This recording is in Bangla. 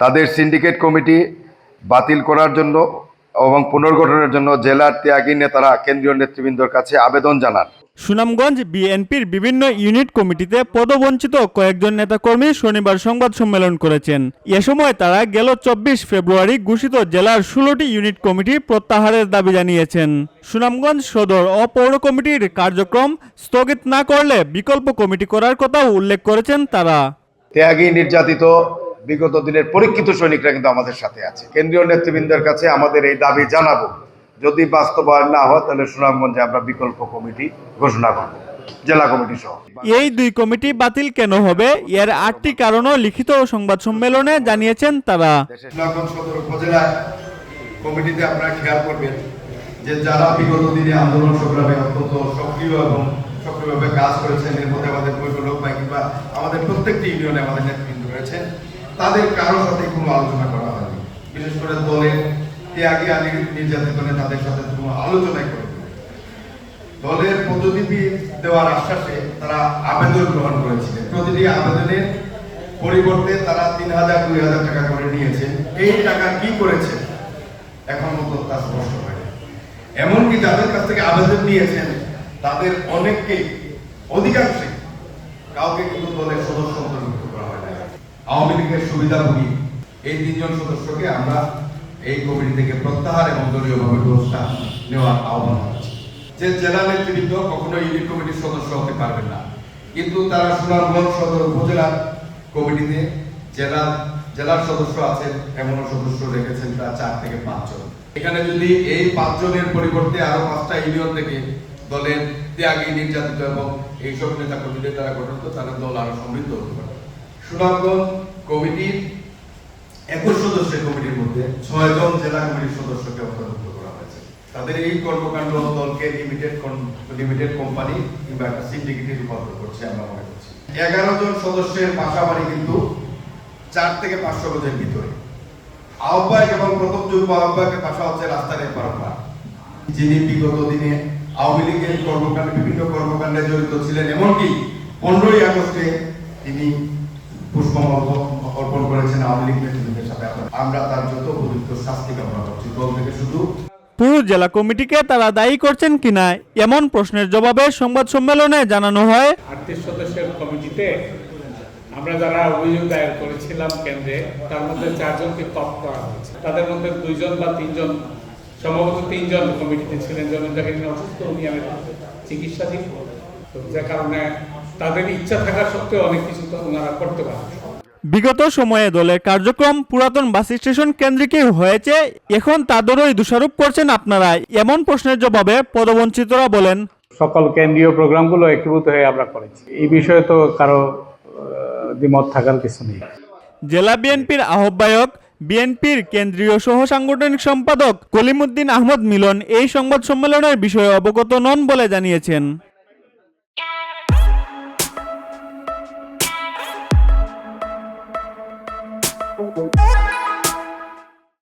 তাদের সিন্ডিকেট কমিটি বাতিল করার জন্য এবং পুনর্গঠনের জন্য জেলার ত্যাগী নেতারা কেন্দ্রীয় নেতৃবৃন্দর কাছে আবেদন জানান। সুনামগঞ্জ বিএনপির বিভিন্ন ইউনিট কমিটিতে পদবঞ্চিত কয়েকজন নেতাকর্মী শনিবার সংবাদ সম্মেলন করেছেন। এ সময় তারা গেল চব্বিশ ফেব্রুয়ারি ঘোষিত জেলার ষোলোটি ইউনিট কমিটি প্রত্যাহারের দাবি জানিয়েছেন। সুনামগঞ্জ সদর ও পৌর কমিটির কার্যক্রম স্থগিত না করলে বিকল্প কমিটি করার কথাও উল্লেখ করেছেন তারা। ত্যাগী নির্যাতিত বিগত দিনের পরীক্ষিত সৈনিকরা কিন্তু আমাদের সাথে আছে। কেন্দ্রীয় নেতৃবৃন্দের কাছে আমাদের এই দাবি জানাব। যদি বাস্তবায়ন না হয় তাহলে সুনামগঞ্জে আমরা বিকল্প কমিটি ঘোষণা করব। জেলা কমিটি সহ। এই দুই কমিটি বাতিল কেন হবে? এর আটটি কারণও লিখিত সংবাদ সম্মেলনে জানিয়েছেন তারা। সুনামগঞ্জ সদর উপজেলায় কমিটিতে আপনারা খেয়াল করবেন যে যারা বিগত দিনে আন্দোলন সংগ্রামে অত্যন্ত সক্রিয় এবং সক্রিয়ভাবে কাজ করেছেন এর মধ্যে আমাদের কৈফুলক কিংবা আমাদের প্রত্যেকটি ইউনিয়নে আমাদের নেতৃবৃন্দ রয়েছেন। তাদের কারোর সাথে কোনো আলোচনা করা হয়নি। বিশেষ করে দলের ত্যাগী আলী নির্যাতিত তাদের সাথে কোনো আলোচনাই করেনি। দলের পদ্ধতি দেওয়ার আশ্বাসে তারা আবেদন গ্রহণ করেছিলেন। প্রতিটি আবেদনের পরিবর্তে তারা তিন হাজার, দুই হাজার টাকা করে নিয়েছেন। এই টাকা কি করেছেন এখন মতো তা স্পষ্ট হয়নি। এমনকি যাদের কাছ থেকে আবেদন নিয়েছেন, তাদের অনেককে অধিকাংশে কাউকে কিন্তু দলের সদস্য অন্তর্ভুক্ত করা হয় না আওয়ামী লীগের সুবিধাভোগী এই তিনজন সদস্যকে আমরা এই কমিটি থেকে প্রত্যাহার এবং দলীয়ভাবে ব্যবস্থা নেওয়ার আহ্বান যে জেলা নেতৃবৃন্দ কখনো ইউনিট কমিটির সদস্য হতে পারবেন না। কিন্তু তারা সুনামগঞ্জ সদর উপজেলার কমিটিতে জেলা, জেলার সদস্য আছেন, এমনও সদস্য রেখেছেন তা চার থেকে পাঁচজন। এখানে যদি এই পাঁচজনের পরিবর্তে আরও পাঁচটা ইউনিয়ন থেকে দলের ত্যাগী, নির্যাতিত এবং এইসব নেতা কর্মীদের দ্বারা গঠিত, তাহলে দল আরও সমৃদ্ধ হতে পারে। সুনামগঞ্জ কমিটির একুশ সদস্যের কমিটির মধ্যে ছয় জন জেলা কমিটির সদস্যকে অন্তর্ভুক্ত করা হয়েছে। তাদের এই কর্মকাণ্ড দলকে লিমিটেড লিমিটেড কোম্পানি কিংবা একটা সিন্ডিকেটে রূপান্তর করছে আমরা মনে করছি। এগারো জন সদস্যের বাড়ি কিন্তু চার থেকে পাঁচশো গজের ভিতরে। আহ্বায়ক এবং প্রথম যুগ্ম আহ্বায়কের বাসা হচ্ছে রাস্তার এপার যিনি বিগত দিনে আওয়ামী লীগের কর্মকাণ্ডে, বিভিন্ন কর্মকাণ্ডে জড়িত ছিলেন, এমনকি পনেরোই আগস্টে তিনি পুষ্পমাল্য অর্পণ করেছেন আওয়ামী লীগ নেতৃত্বের সাথে আমরা তার যত উপযুক্ত শাস্তি কামনা করছি। দল থেকে শুধু পুরো জেলা কমিটিকে তারা দায়ী করছেন কিনা এমন প্রশ্নের জবাবে সংবাদ সম্মেলনে জানানো হয়। আটত্রিশ সদস্যের কমিটিতে আমরা যারা অভিযোগ দায়ের করেছিলাম কেন্দ্রে তার মধ্যে চারজনকে কপ করা হয়েছে। তাদের মধ্যে দুইজন বা তিনজন সম্ভবত তিনজন কমিটিতে ছিলেন। যেমন দেখেন অসুস্থ উনি আমি চিকিৎসাধীন। যে কারণে তাদের ইচ্ছা থাকা সত্ত্বেও অনেক কিছু তো ওনারা করতে পারেন। বিগত সময়ে দলের কার্যক্রম পুরাতন বাস স্টেশন কেন্দ্রিকই হয়েছে এখন তাদেরই দোষারোপ করছেন আপনারা। এমন প্রশ্নের জবাবে পদবঞ্চিতরা বলেন সকল কেন্দ্রীয় প্রোগ্রামগুলো একীভূত হয়ে আমরা করেছি। এই বিষয়ে তো কারও দ্বিমত থাকার কিছু নেই। জেলা বিএনপির আহ্বায়ক বিএনপির কেন্দ্রীয় সহ সাংগঠনিক সম্পাদক কলিমুদ্দিন আহমদ মিলন এই সংবাদ সম্মেলনের বিষয়ে অবগত নন বলে জানিয়েছেন। Oh, oh, oh.